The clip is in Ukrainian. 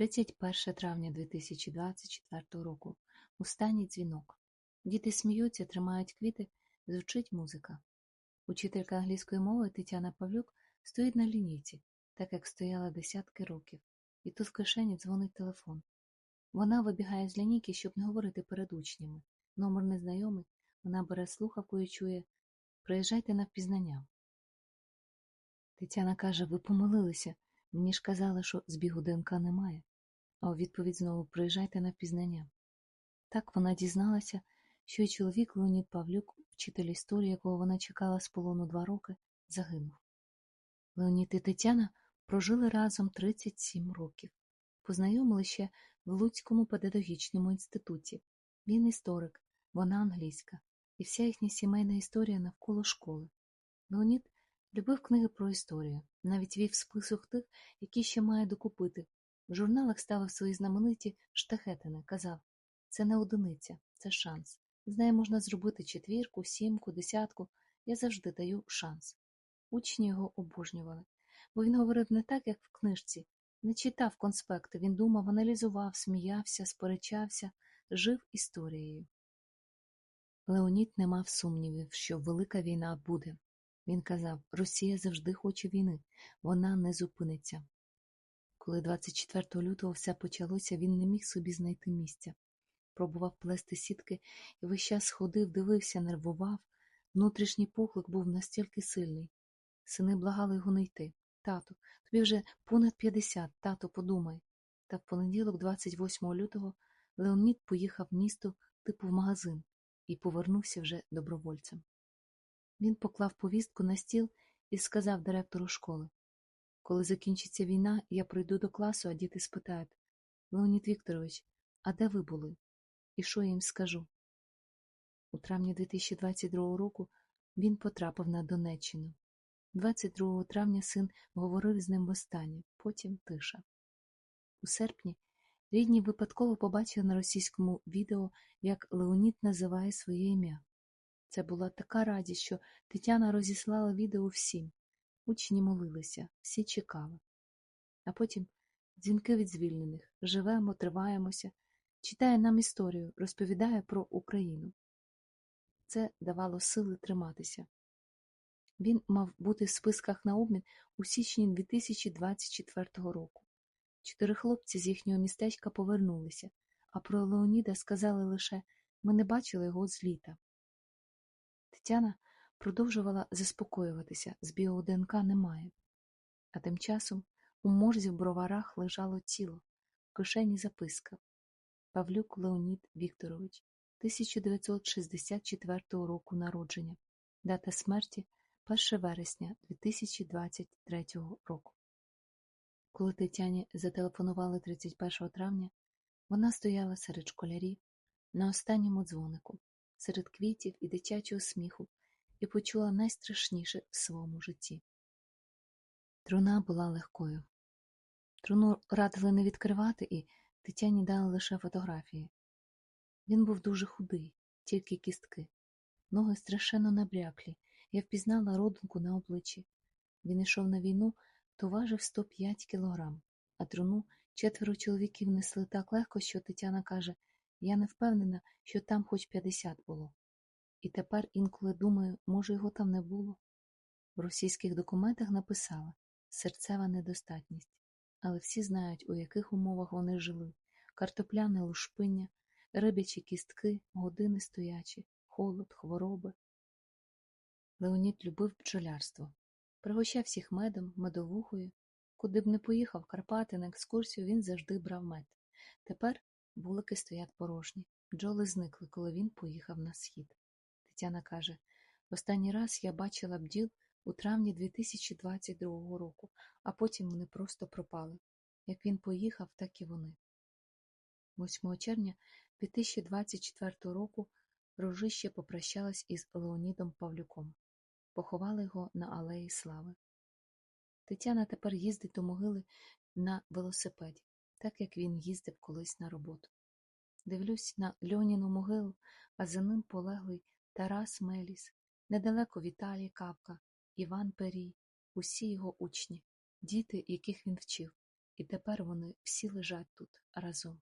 31 травня 2024 року. Останній дзвінок. Діти сміються, тримають квіти, звучить музика. Учителька англійської мови Тетяна Павлюк стоїть на лінійці, так як стояла десятки років, і тут в кишені дзвонить телефон. Вона вибігає з лінійки, щоб не говорити перед учнями. Номер незнайомий, вона бере слухавку і чує Приїжджайте на впізнання. Тетяна каже, ви помилилися. Мені ж казали, що збігу ДНК немає. А у відповідь знову приїжджайте на впізнання. Так вона дізналася, що й чоловік Леонід Павлюк, вчитель історії, якого вона чекала з полону два роки, загинув. Леонід і Тетяна прожили разом 37 років. Познайомили ще в Луцькому педагогічному інституті. Він історик, вона англійська, і вся їхня сімейна історія навколо школи. Леонід любив книги про історію, навіть вів список тих, які ще має докупити. В журналах ставив свої знамениті штахетини, казав це не одиниця, це шанс. З нею можна зробити четвірку, сімку, десятку. Я завжди даю шанс. Учні його обожнювали, бо він говорив не так, як в книжці, не читав конспекти, він думав, аналізував, сміявся, сперечався, жив історією. Леонід не мав сумнівів, що велика війна буде. Він казав, Росія завжди хоче війни, вона не зупиниться. Коли 24 лютого все почалося, він не міг собі знайти місця. Пробував плести сітки і весь час ходив, дивився, нервував. Внутрішній поклик був настільки сильний. Сини благали його не йти. Тату, тобі вже понад 50, тато, подумай. Та в понеділок, 28 лютого, Леонід поїхав в місто типу в магазин і повернувся вже добровольцем. Він поклав повістку на стіл і сказав директору школи коли закінчиться війна, я прийду до класу, а діти спитають Леонід Вікторович, а де ви були? І що я їм скажу? У травні 2022 року він потрапив на Донеччину. 22 травня син говорив з ним востаннє, потім тиша. У серпні рідні випадково побачили на російському відео, як Леонід називає своє ім'я. Це була така радість, що Тетяна розіслала відео всім. Учні молилися, всі чекали. А потім дзвінки від звільнених живемо, триваємося, читає нам історію, розповідає про Україну. Це давало сили триматися. Він мав бути в списках на обмін у січні 2024 року. Чотири хлопці з їхнього містечка повернулися, а про Леоніда сказали лише ми не бачили його з літа. Тетяна продовжувала заспокоюватися, з біо-ДНК немає. А тим часом у морзі в броварах лежало тіло, в кишені записка Павлюк Леонід Вікторович, 1964 року народження, дата смерті 1 вересня 2023 року. Коли Тетяні зателефонували 31 травня, вона стояла серед школярів на останньому дзвонику, серед квітів і дитячого сміху, і почула найстрашніше в своєму житті. Труна була легкою. Труну радили не відкривати, і Тетяні дали лише фотографії. Він був дуже худий, тільки кістки, ноги страшенно набряклі, я впізнала родинку на обличчі. Він йшов на війну, то важив 105 кілограм, а труну четверо чоловіків несли так легко, що Тетяна каже я не впевнена, що там хоч 50 було. І тепер інколи думаю, може, його там не було. В російських документах написала серцева недостатність, але всі знають, у яких умовах вони жили картопляне лушпиння, рибячі кістки, години стоячі, холод, хвороби. Леонід любив бджолярство, пригощав всіх медом, медовухою. Куди б не поїхав Карпати на екскурсію, він завжди брав мед. Тепер вулики стоять порожні. Бджоли зникли, коли він поїхав на схід. Тетяна каже, останній раз я бачила бділ у травні 2022 року, а потім вони просто пропали. Як він поїхав, так і вони. 8 червня 2024 року Рожище попрощалась із Леонідом Павлюком. Поховали його на Алеї Слави. Тетяна тепер їздить до могили на велосипеді, так як він їздив колись на роботу. Дивлюсь на Льоніну могилу, а за ним полеглий Тарас Меліс, недалеко Віталій Капка, Іван Перій, усі його учні, діти, яких він вчив, І тепер вони всі лежать тут разом.